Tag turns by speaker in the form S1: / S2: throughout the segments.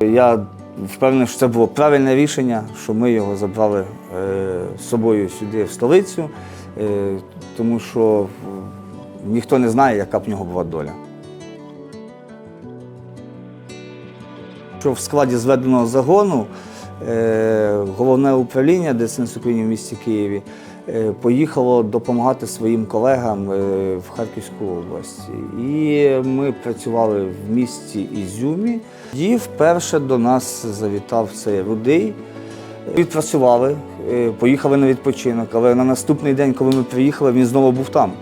S1: Я впевнений, що це було правильне рішення, що ми його забрали е, з собою сюди, в столицю, е, тому що ніхто не знає, яка б нього була доля. Що в складі зведеного загону головне управління ДСНС України в місті Києві е, поїхало допомагати своїм колегам е, в Харківську область. І ми працювали в місті Ізюмі. І вперше до нас завітав цей рудий. Відпрацювали, е, поїхали на відпочинок, але на наступний день, коли ми приїхали, він знову був там.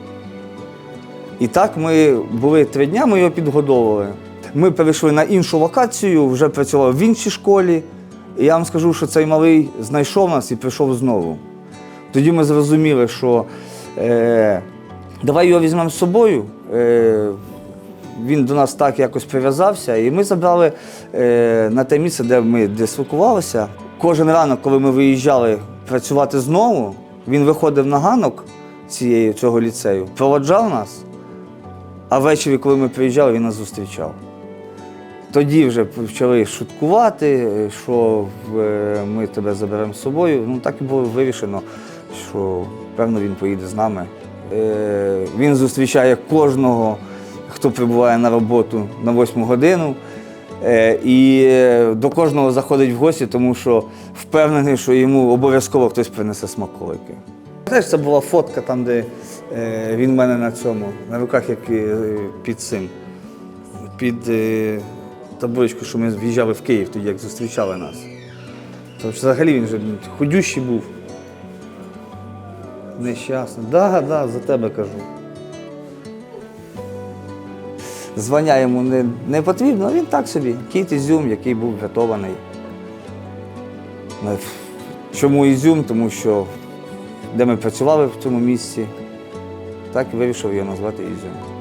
S1: І так ми були три дні, ми його підгодовували. Ми перейшли на іншу локацію, вже працювали в іншій школі. І я вам скажу, що цей малий знайшов нас і прийшов знову. Тоді ми зрозуміли, що е, давай його візьмемо з собою. Е, він до нас так якось прив'язався, і ми забрали е, на те місце, де ми дислокувалися. Кожен ранок, коли ми виїжджали працювати знову, він виходив на ганок цієї, цього ліцею, проводжав нас, а ввечері, коли ми приїжджали, він нас зустрічав. Тоді вже почали шуткувати, що е, ми тебе заберемо з собою. Ну так і було вирішено, що певно він поїде з нами. Е, Він зустрічає кожного, хто прибуває на роботу на 8 годину. Е, І до кожного заходить в гості, тому що впевнений, що йому обов'язково хтось принесе смаколики. Знаєш, це була фотка там, де він в мене на цьому, на руках, як під цим, під табличку, що ми в'їжджали в Київ, тоді як зустрічали нас. Тому що взагалі він вже худющий був. Нещасний. Да, да, за тебе кажу. Звання йому не, не потрібно, він так собі. Кіт Ізюм, який був врятований. Е, Чому Ізюм? Тому що де ми працювали в цьому місці, так і вирішив його назвати Ізюм.